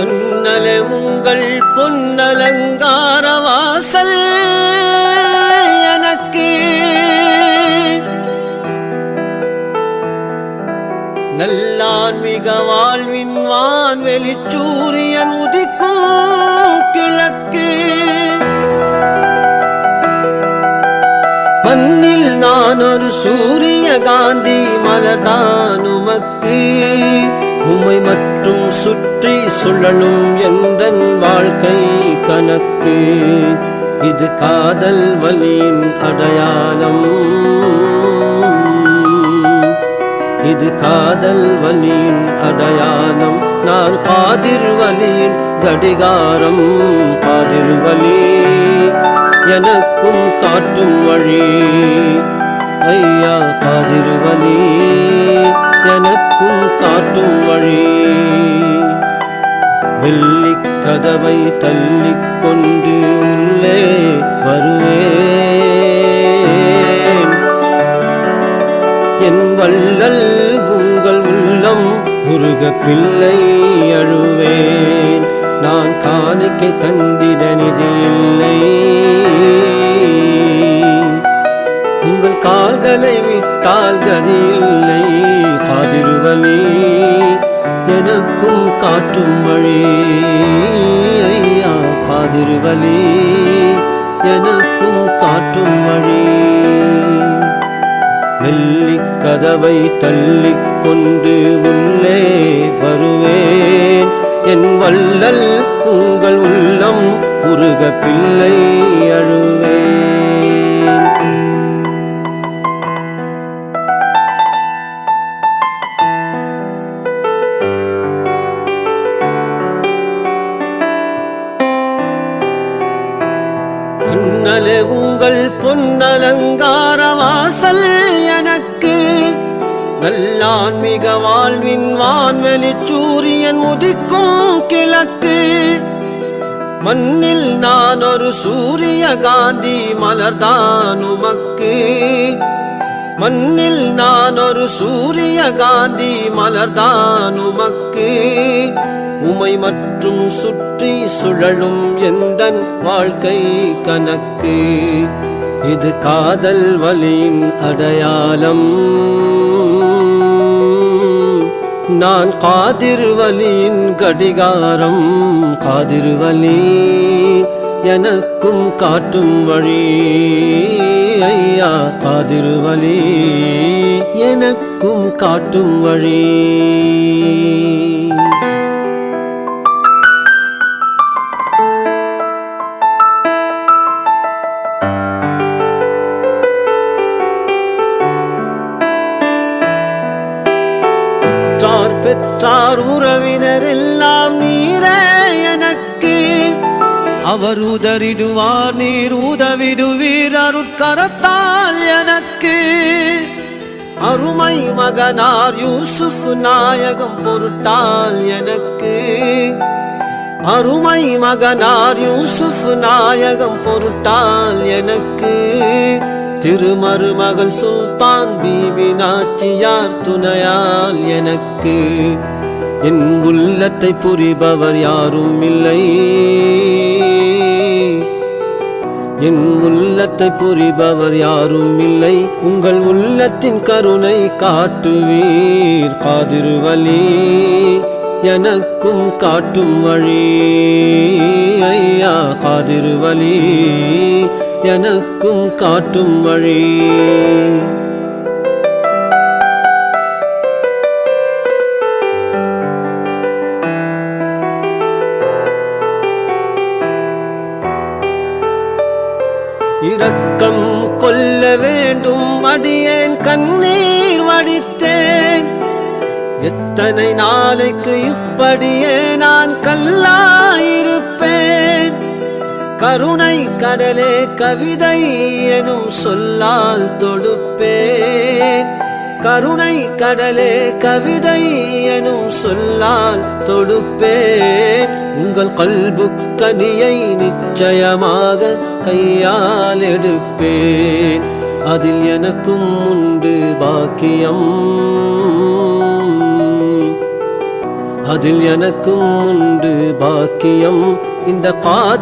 அண்ணலே உங்கள் பொன்னலங்கார வாசல் எனக்கு. நல்லான்மிக வாழ்வின் வான்வெளி சூரியன் உதிக்கும் கிழக்கு. மண்ணில் நான் ஒரு சூரிய காந்தி மலர்தான் உமக்கு. உமை மட்டும் சுற்றும் சுற்றி சுழலும் எந்த வாழ்க்கை கணக்கு இது காதல் வலியின் அடையாளம். இது காதல் வலியின் அடையாளம். நான் காதிர் வலியின் கடிகாரம் காதிர் வலி. எனக்கும் காட்டும் வழி. ஐயா காதிர் வலி எனக்கும் காட்டும் வழி. வெள்ளி கதவை தள்ளிக் கொண்டு உள்ளே வருவேன். என் வள்ளல் உங்கள் உள்ளம் முருக பிள்ளை அழுவேன். நான் காணிக்கை தந்திட நிதி இல்லை. உங்கள் கால்களை விட்டால் கதி இல்லை எனக்கும் காட்டும் வழி. ஐயா காதிருவலே எனக்கும் காட்டும் வழி. வெள்ளி கதவை தள்ளி கொண்டு உள்ளே வருவேன். என் வள்ளல் உங்கள் உள்ளம் உருக பிள்ளை அழுவேன். அண்ணலே உங்கள் பொன்னலங்கார வாசல் எனக்கு. நல்லான்மிக வாழ்வின் வான்வெளி சூரியன் உதிக்கும் கிழக்கு. மண்ணில் நான் ஒரு சூரிய காந்தி மலர்தான் உமக்கு. மண்ணில் நான் ஒரு சூரிய காந்தி மலர்தான் உமக்கு. உமை மற்றும் சுற்றி சுழலும் எந்த வாழ்க்கை கணக்கு? இது காதல் வழியின் அடையாளம். நான் காதிர்வலியின் கடிகாரம். காதிர்வலி எனக்கும் காட்டும் வழி. ஐயா எனக்கும் காட்டும் வழி. பெற்றார் உறவினர் எல்லாம் நீரே. அவர் உதறிடுவார் நீர் உதவிடுவீர் அருட்கரத்தால் எனக்கு. அருமை மகனார் யூசுப் நாயகம் பொருட்டால் எனக்கு. அருமை மகனார் யூசுப் நாயகம் பொருட்டால் எனக்கு. திருமருமகள் சுல்தான் பீபி நாச்சியார் துணையால் எனக்கு. என் உள்ளத்தை புரிபவர் யாரும் இல்லை. என் உள்ளத்தை புரிபவர் யாரும் இல்லை. உங்கள் உள்ளத்தின் கருணை காட்டுவீர். காதிருவலி எனக்கும் காட்டும் வழி. ஐயா காதிருவலி எனக்கும் காட்டும் வழி. துக்கம் கொல்ல வேண்டும். அடியேன் கண்ணீர் வடித்தேன். எத்தனை நாளைக்கு இப்படியே நான் கல்லாயிருப்பேன். கருணை கடலே கவிதை எனும் சொல்லால் தொடுப்பேன். கருணை கடலே கவிதை எனும் சொல்லால் தொடுப்பேன். உங்கள் கல்பு கனியை நிச்சயமாக கையால் எடுப்பேன் அதில் எனக்கும் உண்டு பாக்கியம். அதில் எனக்கும் உண்டு பாக்கியம். இந்த காதி